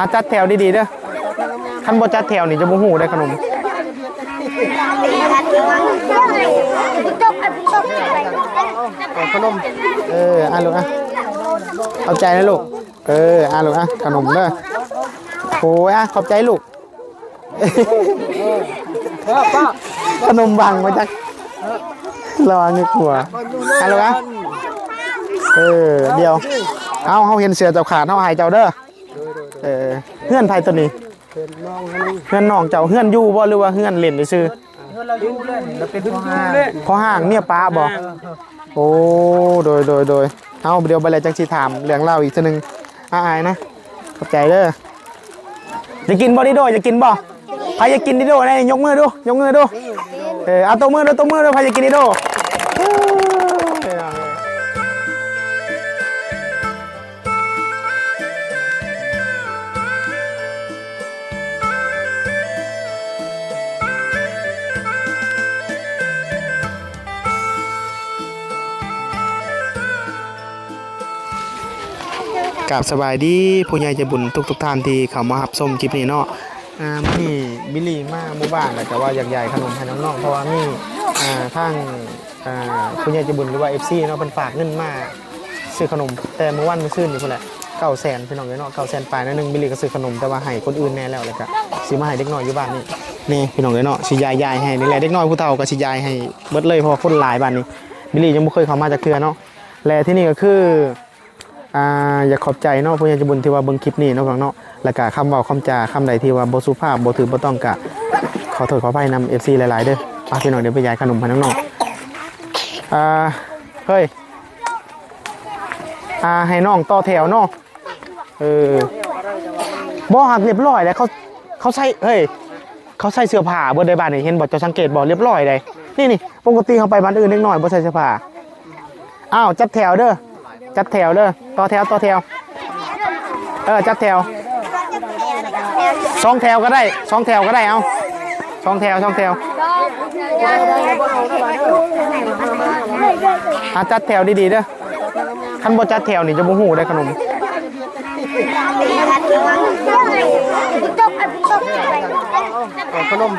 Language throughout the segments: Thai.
อะจัดแถวดีๆเด้อคันบ่จัดแถวนี่จะบ่ฮู้ได้ขนมเอาขนม เอออะลูกอะเอาใจนะลูก เอออะลูกอะขนมเด้อโอ้ยอะขอบใจลูกขนมบังมาจากรอนี่กลัวอะลูกอะเออ เดี๋ยว เอาเฮาเห็นเสือเจ้าขาดเฮาหายเจ้าเด้อ เออเฮือนไผตัวนี้เฮือนน้องเจ้าเฮือนอยู่บ่หรือว่าเฮือนเล่นซื่อเราอยู่เล่นเราเป็นพ่อห้างพอห่างเนี่ยป้าบ่โอ้โดยโดยโดยเอาเดี๋ยวไปเลยจังสิถามเรื่องเล่าอีกทีนึงอาอายนะขอบใจเด้อจะกินบ่ดิโดจะกินบ่ใครจะกินดิโดได้ยกมือดูยกมือดูเออเอาตัวมือดูตัวมือดูใครจะกินดิโด กับสบายดีผู้ใหญ่ใจบุญทุกทุกท่านที่เข้ามารับชมคลิปนี้เนาะอ่ามื้อนี้บิลลี่มาหมู่บ้านแล้วก็ว่าอยากใหญ่ขนมให้น้องๆเพราะว่ามีอ่าทางอ่าผู้ใหญ่ใจบุญหรือว่า FC เนาะเพิ่นฝากเงินมาซื้อขนมแต่เมื่อวันเมื่อคืนนี่พุ่นแหละ900,000พี่น้องเอ้ยเนาะ900,000ปลายนั่นนึงบิลลี่ก็ซื้อขนมแต่ว่าให้คนอื่นแน่แล้วแล้วก็สิมาให้เด็กน้อยอยู่บ้านนี่นี่พี่น้องเอ้ยเนาะสิยายยายให้นี่แหละเด็กน้อยผู้เฒ่าก็สิยายให้เบิดเลยเพราะคนหลายบ้านนี้บิลลี่ยังบ่เคยเข้ามาจากเทื่อเนาะและที่นี่ก็คือ อ่าอยากขอบใจเนาะผู้ใหญ่ใจบุญที่ว่าเบิ่งคลิปนี้เนาะฟังเนาะแล้วก็คำเว้าคำจาคำใดที่ว่าบ่สุภาพบ่ถือบ่ต้องกะขอโทษขออภัยนำ FC หลายๆเด้อเอาพี่น้องเดี๋ยวไปยายขนมให้น้องๆอ่าเฮ้ยอ่าให้น้องต่อแถวเนาะเออบ่หักเรียบร้อยแล้วเขาเขาใส่เฮ้ยเขาใส่เสื้อผ้าเบิดได้บ้านนี่เห็นบ่เจ้าสังเกตบ่เรียบร้อยเลยนี่นี่ปกติเขาไปบ้านอื่นเล็กน้อยบ่ใส่เสื้อผ้าอ้าวจัดแถวเด้อ จัดแถวเด้อต่อแถวต่อแถว เออจัดแถวสองแถวก็ได้สองแถวก็ได้เอาสองแถวสองแถวอะจัดแถวดีๆเด้อคันบ่จัดแถวนี่จะบ่ฮู้ได้ขนมขนม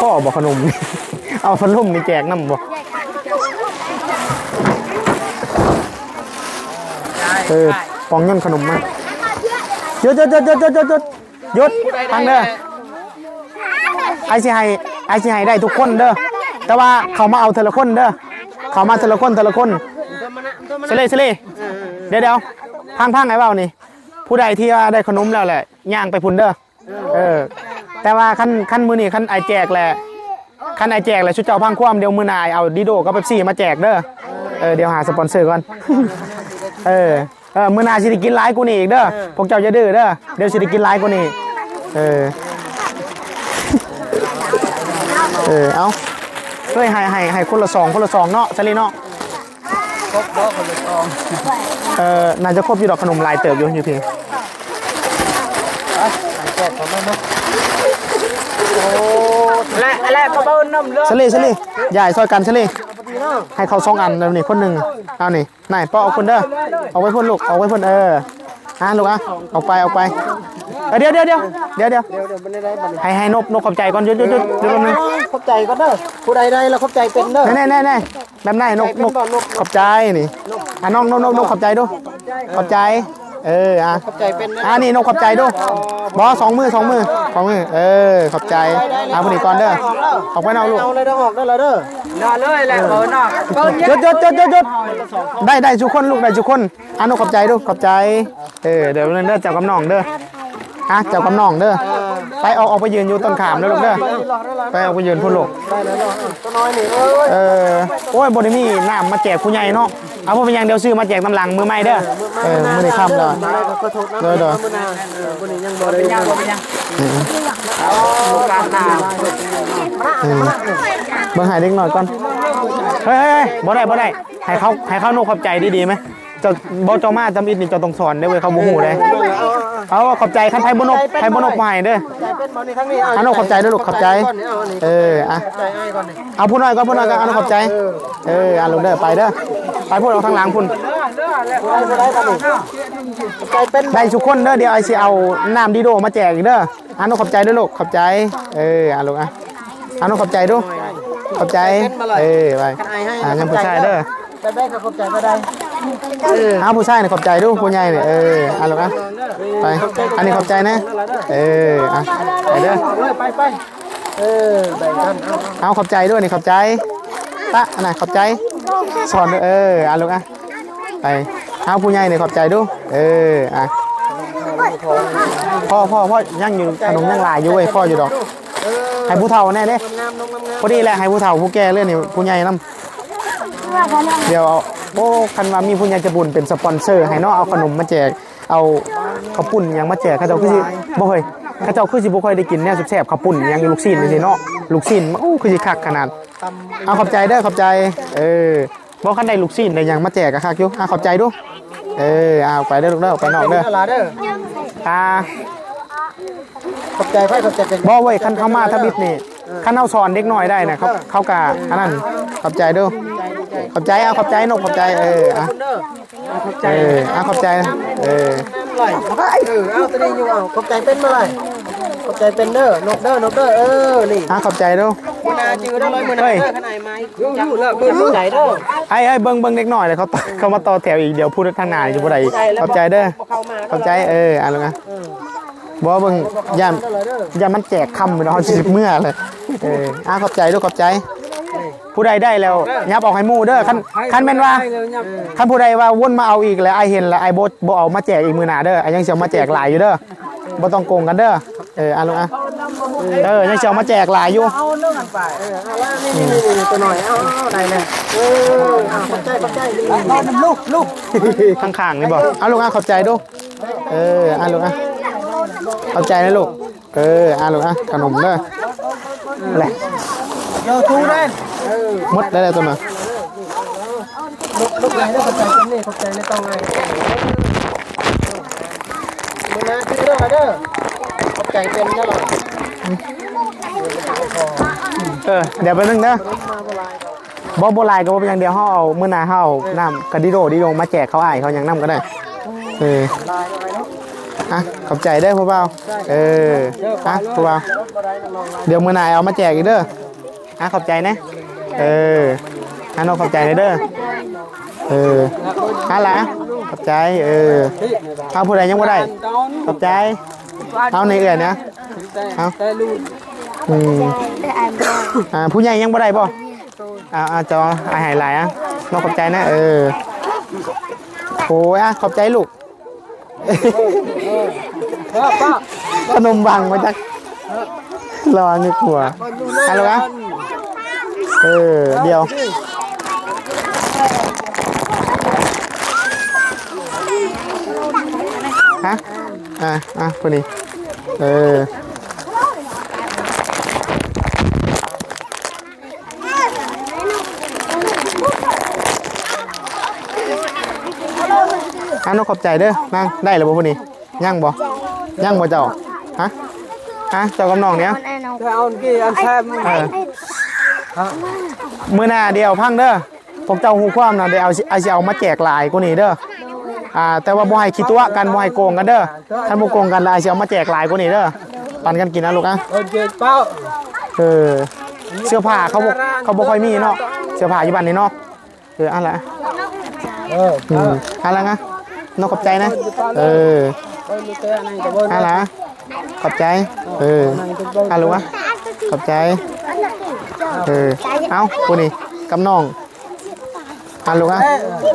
พ่อบอกขนม เอาขนมนี่แจกน้ำบ่เออปองเงินขนมมาหยุดหยุดหยุดหยุดหยุดหยุดหยุดหยุดฟังเด้อไอซีไฮไอซีไฮได้ทุกคนเด้อแต่ว่าเขามาเอาเทละคนเด้อเขามาเทละคนเทละคนเสลยเสลยเดี๋ยวเดี๋ยวพังพังไงเปล่านี่ผู้ใดที่ว่าได้ขนมแล้วแหละย่างไปพุ่นเด้อเออ แต่ว่าขั้นขั้นมือนี่ขั้นไอแจกแหละขั้นไอแจกแหละชุดเจ้าพังคว่ำเดี๋ยวมือหนายเอาดิโดกับเป๊ปซี่มาแจกเด้อเออเดี๋ยวหาสปอนเซอร์ก่อนเออเออมือหนาสิได้กินหลายกูนี่อีกเด้อพวกเจ้าจะดื้อเด้อเดี๋ยวสิได้กินหลายกูนี่เออเออเอาเฮ้ยให้ให้ให้คนละสองคนละสองเนาะซะลีเนาะครบบ่คนละซองเออน่าจะครบอยู่ดอกขนมลายเติบอยู่อยู่พี่แจกเขาไม่เนาะ และและก็เบิ้ลน้ำเลือดซะลีซะลีใหญ่ซอยกันซะลีให้เขาสองอันแล้วนี่คนหนึ่งเอานี่นายป้อเอาคนเด้อเอาไว้พ่นลูกเอาไว้พ่นเอออะลูกอะเอาไปเอาไปเออเดี๋ยวเดี๋ยวเดี๋ยวเดี๋ยวเดี๋ยวเดี๋ยวเดี๋ยวมันได้ได้บัดนี้ให้ให้นบนบขอบใจก่อนหยุดหยุดหยุดหยุดแป๊บนึงขอบใจก็เด้อผู้ใดได้แล้วขอบใจเป็นเด้อแน่แน่แน่แบบไหนนกนกขอบใจนี่อะน้องนกนกนกขอบใจดูขอบใจ เอออะขอบใจเป็นอะนี่นกขอบใจดูบอสองมือสองมือสองมือเออขอบใจเอาผู้นี้ก่อนเด้อออกไปนอกลูกเอาเลยเด้อออกได้แล้วเด้อน่าเลยแหละเบิ้ลนอกเบิ้ลหยุดหยุดหยุดหยุดหยุดได้ได้ทุกคนลูกได้ทุกคนอะนกขอบใจดูขอบใจเออเดี๋ยวเด้อเจ้ากำนองเด้อ อะเจ้ากำนองเด้อไปออกออกไปยืนอยู่ต้นขามเด้อลูกเด้อไปออกไปยืนพุ่นลูกเนาะตัวน้อยนี่เอ้ยเออโอ้ยบริมีน้ำมาแจกผู้ใหญ่เนาะเอาพวกเป็นยังเดียวซื้อมาแจกตำหลังมือใหม่เด้อเออมือในค่ำเด้อได้ขอโทษนะเด้อเด้อมื้อหน้าเออมื้อนี้ยังบ่ได้ยังบ่ได้ยังอ๋อการน้าเบิ่งหายเล็กหน่อยก่อนเฮ้ยเฮ้ยบ่ได้บ่ได้ให้เขาให้เขาโน้ขอบใจดีๆไหมเจะบ่เจ้ามาจำอิดนี่เจะต้องสอนเด้เว้ยเขาบ่ฮู้เลย เอาขอบใจคันไผบ่นกไผบ่นกมาให้เด้อใจเป็นบ่นี่ทั้งนี้อันนั้นขอบใจด้วยลูกขอบใจก่อนนี่เอาอันนี้เอออะใจอ้ายก่อนนี่เอาผู้น้อยก่อนผู้น้อยก่อนเอาขอบใจเอออะลูกเด้อไปเด้อไปพูดเอาทางหลังพุ่นบ่ได้บ่ได้ใจเป็นได้ทุกคนเด้อเดี๋ยวไอซีเอาน้ำดีโดมาแจกอีกเด้ออะน้องขอบใจด้วยลูกขอบใจ เอออะลูกอะอะน้องขอบใจดูขอบใจเออไปอะยังผู้ชายเด้อไปได้ก็เข้าใจบ่ได้ เอออ้าวผู้ชายเนี่ยขอบใจดูผู้ใหญ่เนี่ยเอออะลูกอะไปอันนี้ขอบใจนะเอออะไปเด้อไปไปเออแบ่งกันเอาเอาขอบใจด้วยนี่ขอบใจตะอันไหนขอบใจสอนด้วยเอออะลูกอะไปเอาผู้ใหญ่เนี่ยขอบใจดูเอออะพ่อพ่อพ่อยังอยู่ขนมยังหลายอยู่เว้ยพ่ออยู่ดอกให้ผู้เฒ่าแน่เด้งามน้องงามพอดีแหละให้ผู้เฒ่าผู้แก่เรื่องนี่ผู้ใหญ่นํเดี๋ยวเอา โอ้คันว่ามีผู้ใหญ่ใจะบุญเป็นสปอนเซอร์ ให้เนาะเอาขนมมาแจก เอาข้าวปุ้นหยังมาแจกเขาเจ้าคือสิบ่เฮ้ยเขาเจ้าคือสิบ่ค่อยได้กินแนวแซ่บๆข้าวปุ้นหยังอยู่ลูกชิ้นนี่สิเนาะลูกชิ้นโอ้คือสิคักขนาด ตำเอาขอบใจเด้อขอบใจ เออบ่คันได้ลูกชิ้นได้หยังมาแจกก็คักอยู่อะขอบใจดูเออเอาไปเด้อลูกเด้อไปนอกเด้อตลาดเด้อตาขอบใจไผขอบใจเป็นบ่เว้ยคันเข้ามาทบิดนี่ คันเอาสอนเด็กน้อยได้นะเขาเขากะอันนั้นขอบใจเด้อขอบใจเอาขอบใจนกขอบใจเอออะเด้อขอบใจเอออะขอบใจเออเมื่อไหร่เออเอาตัวนี้อยู่เอาขอบใจเป็นเมื่อไหร่ขอบใจเป็นเด้อนกเด้อนกเด้อเออนี่อะขอบใจเด้อมือนาจือได้ร้อยมือนาเด้อขนาดไหมอยู่อยู่เลิกเบิ่งขอบใจเด้อไอ้ไอ้เบิ่งเบิ่งเด็กน้อยเลยเขาต่อเขามาต่อแถวอีกเดี๋ยวพูดทางหน้าอยู่บ่ได้ขอบใจเด้อเข้ามาขอบใจเอออะลูกอะ บ่เบิ่งย่านเด้อเด้ออย่ามันแจกคำเหมือนเอาสิเมื่อเลยเอออะขอบใจด้วยขอบใจ ผู้ใดได้แล้วยับออกให้หมู่เด้อคันคันแม่นว่าคันผู้ใดว่าวนมาเอาอีกแล้วไอเห็นแล้วไอบ่บ่เอามาแจกอีกมือหน้าเด้อไอยังสิเอามาแจกหลายอยู่เด้อบ่ต้องโกงกันเด้อเอออะลูกอะเออยังสิเอามาแจกหลายอยู่เอาเรื่องไปเออเอาว่านี่นี่นี่ตัวหน่อยเอาเอาได้เลยเออเอาขอบใจขอบใจนี่เอาน้ำลูกลูกข้างๆนี่บ่เอาลูกอะขอบใจดูเอออะลูกอะ ขอบใจนะลูก เอออะลูกอะขนมเด้อแหละเดี๋ยวทูเล่นเออหมดได้แล้วตัวน่ะลูกลูกไหนได้ขอบใจเป็นนี่ขอบใจไม่ต้องไงมือนาจือเด้อเด้อขอบใจเป็นเด้อเออเดี๋ยวไปบนึงเด้อบ่บ่ลายก็บ่เป็นอย่างเดียวเฮาเอามื้อหน้าเฮาเอาน้ำกะดิโดดิโดมาแจกเขาอ้ายเขายังนํก็ได้ เออลาย อะขอบใจเด้พ่อเบาเอออะพ่อเบาเดี๋ยวมื้อหน้าเอามาแจกอีกเด้ออะขอบใจนะเอออะน้องขอบใจเลยเด้อเอออะละขอบใจเออเอาผู้ใดยังบ่ได้ขอบใจเอาในเอื้อนนะเอาอืมอ่าผู้ใหญ่ยังบ่ได้บ่อ่าอ่าจอไอหายหลายอะน้องขอบใจนะเออโอ้ยอะขอบใจลูก ขนมบังมาจากรอนึกหัวอะไรหลอะเออเดี๋ยวฮะอะอะพอดีเออ อะนกขอบใจเด้อนั่งได้แล้วบ่พอดีย่างบ่ย่างบ่เจ้าฮะฮะเจ้ากับน้องเนี้ยจะเอากี่อันแทบเออมือหน้าเดียวพังเด้อพวกเจ้าหูความนะเดี๋ยวเอาสิเอาสิเอามาแจกหลายกูนี่เด้ออ่าแต่ว่าบ่ให้คิดตัวกันบ่ให้โกงกันเด้อท่านบ่โกงกันแล้วเอาสิเอามาแจกหลายกูนี่เด้อปันกันกินนะลูกอะเออเจ็ดเป้าเออเสื้อผ้าเขาบ่เขาบ่ค่อยมีเนาะเสื้อผ้าอยู่บ้านนี่เนาะเอออะไรเอออืมอะไรนะ นอกขอบใจนะ เอออะไหนกับเบิ้ละไรขอบใจ เอออะไรวะขอบใจ เออ เอากูนี่กำน้องอันลูกอะ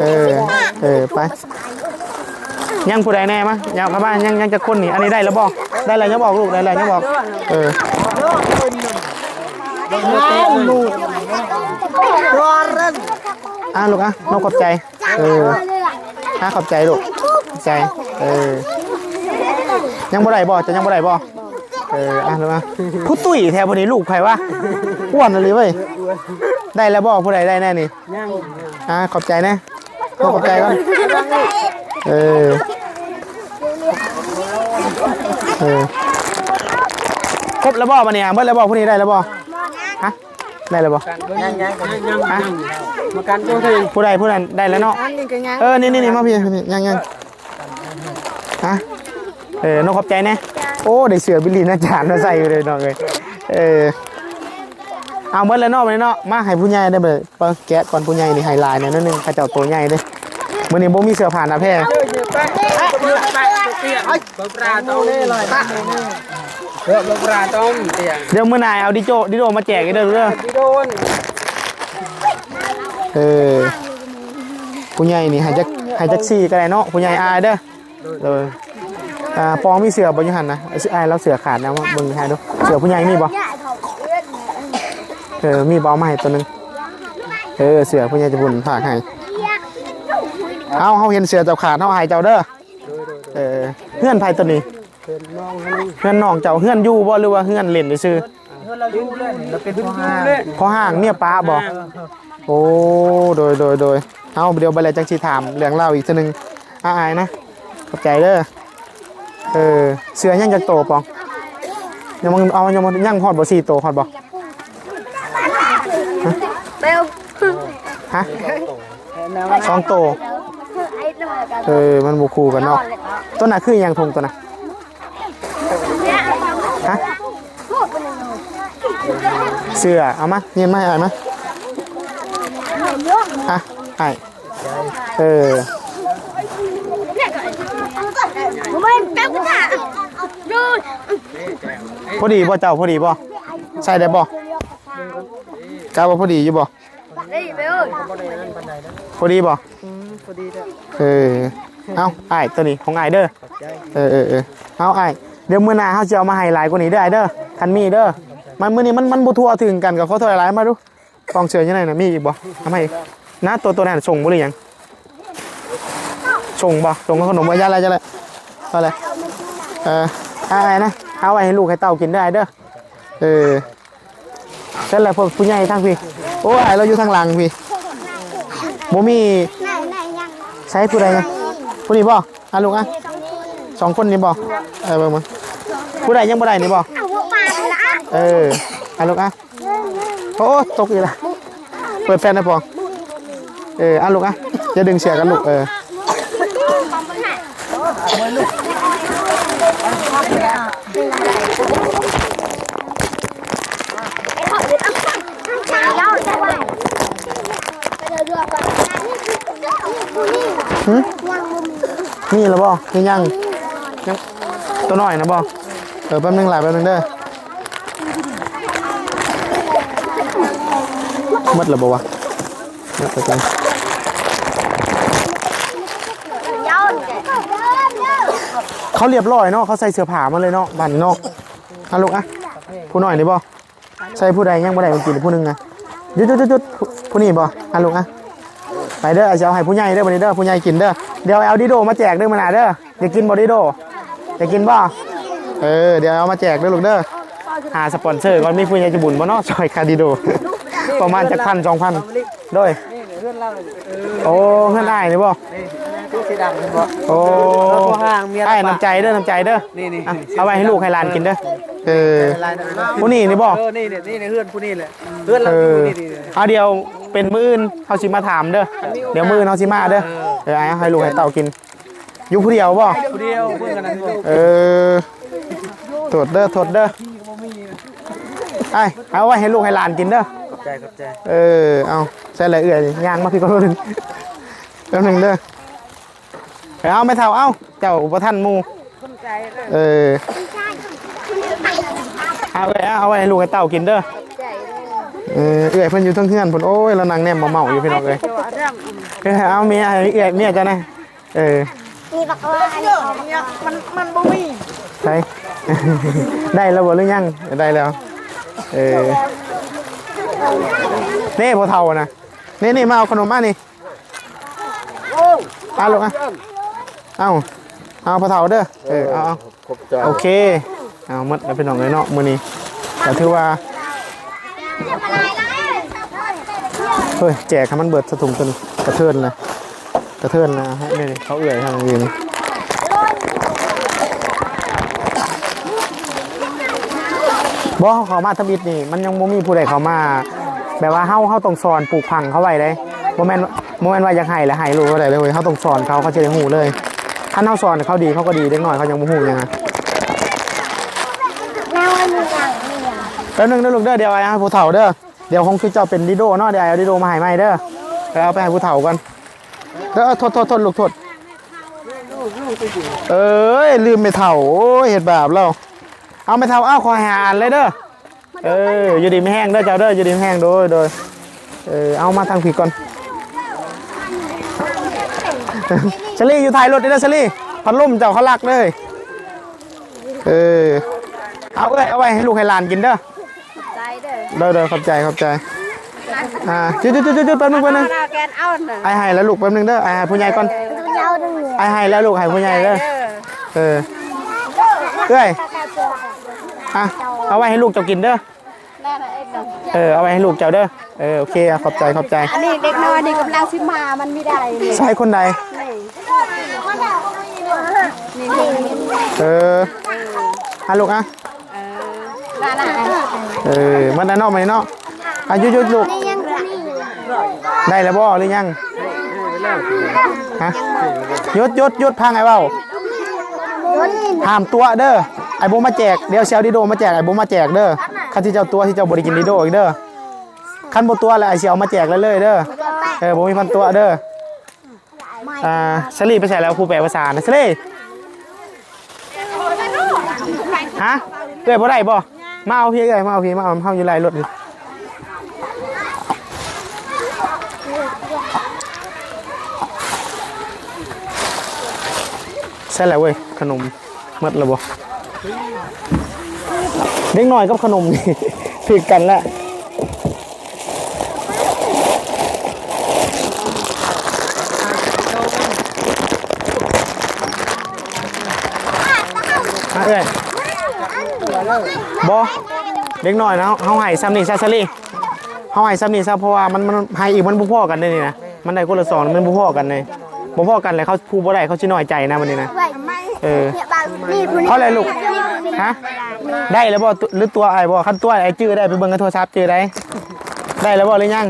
เออ เออ ไป ยังผู้ใดแน่มะยังกลับบ้านยังยังจะคนนี่ อันนี้ได้แล้วบอก ได้แล้วยังบอกลูก ได้แล้วยังบอก เออลูกร้อนเร่นอะลูกอะนอกขอบใจ เออ อะขอบใจลูกขอบใจ เออ ยังบ่ได้บ่จะยังบ่ได้บ่เอออะลูกอะผู้ตุ้ยแถวบนนี้ลูกใครวะอ้วนเลยเว้ยได้แล้วบ่ผู้ใดได้แน่นี่ย่างอะขอบใจนะขอบใจก่อนเออเออครบแล้วบ่มาเนี่ยเบิดแล้วบ่ผู้นี้ได้แล้วบ่ฮะ ได้แล้วบ่ยังยังยังยังมากันตัวถึงผู้ใดผู้นั้นได้แล้วเนาะเออนี่นี่นี่มาพี่นี่ยังยังฮะเออนกขอบใจแนะโอ้ได้เสือบิลลีนะจานมาใส่อยู่เลยเนาะเลยเออเอาเมื่อแล้วเนาะไปเนาะมาให้ผู้ใหญ่ได้เบ่ปะแกะก่อนผู้ใหญ่นี่ไฮไลท์เนี่ยนิดนึงข้าเจ้าตัวใหญ่เด้มื้อนี้บ่มีเสือผ้าหนะแพ้ เจอเยอะไปเยอะไปเตี้ยเฮ้ยบัปลาต้องนี่เลยปะเฮ้ยบัปลาต้องเตี้ยเดี๋ยวมื้อหนายเอาดิโจดิโดมาแจกอีกเด้อเด้อพี่โดนเออผู้ใหญ่นี่ให้จักให้จักซี่ก็ได้เนาะผู้ใหญ่อายเด้อเอออ่าปองมีเสือบ่อยู่หั่นนะอายแล้วเสือขาดนะว่าเบิ่งให้ดูเสือผู้ใหญ่มีบ่เออมีบเอามาให้ตัวหนึงเออเสือผู้ใหญ่จะบุญฝากให้เอาเขาเห็นเสือเจ้าขาดเขาให้เจ้าเด้อเออเฮือนไผตัวนี้ เป็นน้องนี่เฮือนน้องเจ้าเฮือนอยู่บ่หรือว่าเฮือนเล่นซื่อเฮ้ยเราอยู่เลยเราเป็นพ่อห้าเลยๆพอห่างเมียป้าบ่โอ้โดยโดยโดยเอาเดี๋ยวไปเลยจังสิถามเรื่องเล่าอีกทีนึงอาอายนะขอบใจเด้อเออเสือยังจะโตปองยังมันเอายังมันยังฮอดบ่สี่โตฮอดบ่เบลฮะสองโตไอ้นั่นกันเออมันบ่คู่กันเนาะตัวน่ะคือหยังทงตัวน่ะฮะ เสื้อเอามาเงียนมาให้อ่านมาอะไอ้เออพอดีบ่เจ้าพอดีบ่ใส่ได้บ่กาว่พอดีอยู่บ่พอดีบ่พอดีเอเออเอาไอ้ตัวนี้ของไอ้เด้อเออเออเออเอาไอ้เดี๋ยวมื้อหน้าเฮาจะเอามาให้หลายกว่านี้เด้อไอ้เด้อคันมีเด้อ มันมือนี้มันมันบ่ทั่วถึงกันกับเขาเท่าไรมาดูกองเสือยังไงนะมีอีกบ่ทำไมนะตัวตัวนั้นส่งบ่หรือยังส่งบ่ส่งขนมบ่ยาอะไรจะเลยเอาเลยเอออาไอ้นะเอาไว้ให้ลูกให้เต้ากินได้เด้อเออเสร็จแล้วพวกผู้ใหญ่ทางพี่โอ้ไอเราอยู่ทางหลังพี่บ่มีใช้ผู้ใดนะผู้นี้บ่อะลูกอะสองคนนี้บ่เออเบิ่งมาผู้ใดยังบ่ได้นี่บ่ เอาพวกมาละเอออะลูกอะโอ้ตกอีกและเปิดแฟนได้ปองเอออะลูกอะอย่าดึงเสียกันลูกเออไอ้ขอเด็ดอะชายย่อใช่ไหรอก่อนนี่หึยังมุมนี่แล้วบ่ยังยังยัง ตัวน้อยนะบ่เออแป๊บนึงหลายแป๊บนึงเด้อ มดแล้วบ่วะหมดแล้วจังย่อแกเขาเรียบร้อยเนาะเขาใส่เสื้อผ้ามาเลยเนาะบ้านนอกอะลูกอะผู้น้อยนี่บ่ใส่ผู้ใดยังบ่ได้มันกินผู้หนึงอะหยุดหยุดหยุดหยุดผู้นี้บ่อะลูกอะไปเด้อเอาจะเอาให้ผู้ใหญ่เด้อบัดนี้เด้อผู้ใหญ่กินเด้อเดี๋ยวเอาดิโดมาแจกเด้อมื้อหนาเด้ออยากกินบ่ดิโดอยากกินบ่เออเดี๋ยวเอามาแจกเด้อลูกเด้อหาสปอนเซอร์ก่อนมีผู้ใหญ่จะบุญบ่เนาะซอยคาดิโด ประมาณจักพันสองพันโดยนี่เพื่อนเราเออโอ้เฮือนอ้ายนี่บ่นี่ตู้สีดำบ่โอ้พ่อห้างเมียอ้ายน้ำใจเด้อน้ำใจเด้อนี่นี่อะเอาไว้ให้ลูกให้หลานกินเด้อเออลายนะผู้นี้นี่บ่เออนี่นี่นี่เพื่อนผู้นี้แหละเพื่อนเราเออยู่อนี่นี่เอาเดียวเป็นมื้ออื่นเฮาสิมาถามเด้อเดี๋ยวมื้ออื่นเฮาสิมาเด้อเออเอาให้ลูกให้เต่ากินอยู่ผู้เดียวบ่ผู้เดียวเพื่อนกันนั้นบ่เออโทษเด้อโทษเด้อไอ้เอาไว้ให้ลูกให้หลานกินเด้อขอบ ใจขอบใจเออ เอาใส่อะไรเอื่อยย่างมาพี่ก็รู้นึงแป๊บหนึงเด้อเอาไม่เท่า เอาเจ้าอุปท่านหมู่เออ เอาไว้เอาไว้ให้ลูกให้เต่ากินเด้อเออเอื่อยเพิ่นอยู่เทั้งเฮือนเพิ่นโอ้ยแล้วนางแนมเมาๆอยู่พี่น้องเอ้ยเออเอาเมียเอื่อยเมียเจ้านะเออมีบักว่าอันนี้เนี่ยมันมันบ่มีใช่ได้แล้วบ่หรือยังได้แล้วเออ นี่พอเท่านะนี่นี่มาเอาขนมมานี่เอาลูกอะเอาเอาพอเท่าเด้อเออเอาเอาขอบใจโอเคเอาหมดแล้วเป็นน้องเลยเนาะมื้อนี้แต่ถือว่าเฮ้ยแจกให้มันเบิดสะถุงตัวนี้กระเทินเลยกระเทินนะฮะนี่นี่เขาเอื่อยทางนี้นี่ บ่เขามาทำอิฐนี่ มันยังบ่มีผู้ใดเขามา แบบว่าเฮาเฮาต้องสอนปลูกผังเขาไว้เลยโมเมนโมเมนว่าอยากให้แล้วให้รู้ว่าได้เลยเฮาต้องสอนเขาเขาจะได้หูเลยถ้าเฮาสอนเขาดีเขาก็ดีเด็กน้อยเขายังบ่ฮู้หยังแม่ว่ามีอย่างมีอย่างแป๊บนึงเด้อลูกเด้อเดี๋ยวไอ้ผู้เฒ่าเด้อเดี๋ยวคงคือเจ้าเป็นดิโดเนาะเดี๋ยวเอาดิโดมาให้ใหม่เด้อไปเอาไปให้ผู้เฒ่าก่อนเด้อโทษโทษโทษลูกโทษเอ้ยลืมไม่เฒ่าโอ้ยเฮ็ดบาปแล้ว เอาไม่เฒ่าเอาขอหาอ่านเลยเด้อเอออยู่ดีไม่แห้งเด้อเจ้าเด้ออยู่ดีไม่แห้งโดยโดยเออเอามาทางผีก่อนเชลี่อยู่ท้ายรถนี่เด้อเชลี่พัดลมเจ้าเขาลักเลยเออเอาเอ้ยเอาไว้ให้ลูกให้หลานกินเด้อใจเด้อเด้อเด้อขอบใจขอบใจอ่าจุดจุดจุดจุดแป๊บนึงแป๊บนึงเราแกนเอาหน่อยไอ้ให้แล้วลูกแป๊บนึงเด้อไอ้ให้ผู้ใหญ่ก่อนดูยาวดึงไอ้ให้แล้วลูกให้ผู้ใหญ่เด้อเออเอ้ย อะเอาไว้ให้ลูกเจ้ากินเด้อแน่นะเอ็ดเนาะเออเอาไว้ให้ลูกเจ้าเด้อเออโอเคอะขอบใจขอบใจอันนี้เด็กน้อยนี่กำลังสิมามันไม่ได้นี่ใช่คนใดนี่นี่เอออะลูกอะน่าหนาเออมันได้นอกมาเนาะอายุยุดลูกนี่ยังนี่ได้แล้วบ่หรือยังฮะหยุดหยุดหยุดพังไอ้เบ้าห้ามตัวเด้อไอ้โบมาแจกเดี๋ยวเซลดิโดมาแจกไอ้โบมาแจกเด้อคันที่เจ้าตัวที่เจ้าบริกินดิโดอีกเด้อคันบ่ตัวแล้วไอ้เสียวมาแจกเลยเลยเด้อเออบ่มีพันตัวเด้ออ่าสลีไปใส่แล้วครูแปลภาษานะสลีฮะเอ้ยบ่ได้บ่มาเอาพี่เอ้ยมาเอาพี่มาเอาเฮาอยู่ไรรถนี่ใช่แล้วเว้ยขนมหมดแล้วบ่ เด็กน้อยกับขนมนี่ผิดกันละมาเอ้ยบ่เด็กน้อยนะเฮาให้ซ้ำนี่ซะซะลี่เฮาให้ซ้ำนี่ซะเพราะว่ามันมันให้อีกมันบ่พอกันเด้นี่นะมันได้คนละสองมันบ่พอกันเลยบ่พอกันเลยเขาพูดบ่ได้เขาสิน้อยใจนะวันนี้นะ เออเนี่ยบางนี่ผู้นี้เพราะอะไรลูก ฮะ ได้แล้วบ่ตุหรือตัวไอ้บ่คันตัวไอ้จื้อได้ไปเบิ่งกันโทรศัพท์จื้อได้ได้แล้วบ่หรือยัง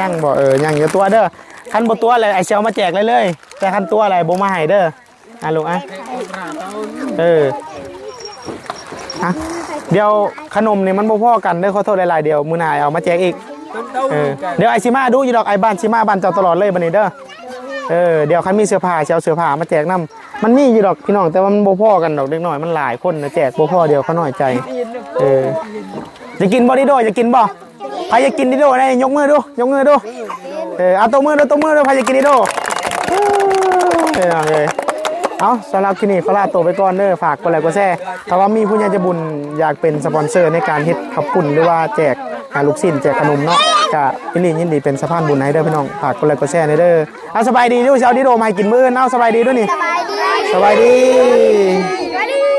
ยังบ่เออยังอยู่ตัวเด้อคันบ่ตัวอะไรไอ้เชียวมาแจกเลยเลยแต่คันตัวอะไรบ่มาให้เด้ออะลูกอะเอออะเดี๋ยวขนมนี่มันบ่พอกันเด้อขอโทษหลายๆเดียวมื้อหน้าเอามาแจกอีกเออเดี๋ยวไอซิมาดูอยู่ดอกไอ้บ้านซิมาบ้านเจ้าตลอดเลยบัดนี้เด้อ เออเดี๋ยวคันมีเสื้อผ้าเชียวเสื้อผ้ามาแจกนํมันมีอยู่ดอกพี่น้องแต่ว่ามันโบ่พอกันดอกเด็กน้อยมันหลายคนนะแจกโบ่พอเดียวเขาหน้อยใจเออจะกินบ่ดิโดจะกินบ่ใครจะกินดิโดได้ยกมือดูยกมือดูเออเอาตัวมือดูตัวมือดูใครจะกินดิโดเออเอาเลยเอาสำหรับที่นี่ขอลาตัวไปก่อนเด้อฝากกดไลค์กดแชร์ถ้าว่ามีผู้ใหญ่จะบุญอยากเป็นสปอนเซอร์ในการเฮ็ดขับปุ่นหรือว่าแจก หาลูกศิษย์แจกขนมเนาะก็ยินดียินดีเป็นสะพานบุญให้เด้อพี่น้องฝากกดไลค์กดแชร์ในเด้อเอาสบายดีดูสิเอาดิโดมาให้กินมื้ออนเอาสบายดีด้วยนี่สบายดีสบายดีสบายดี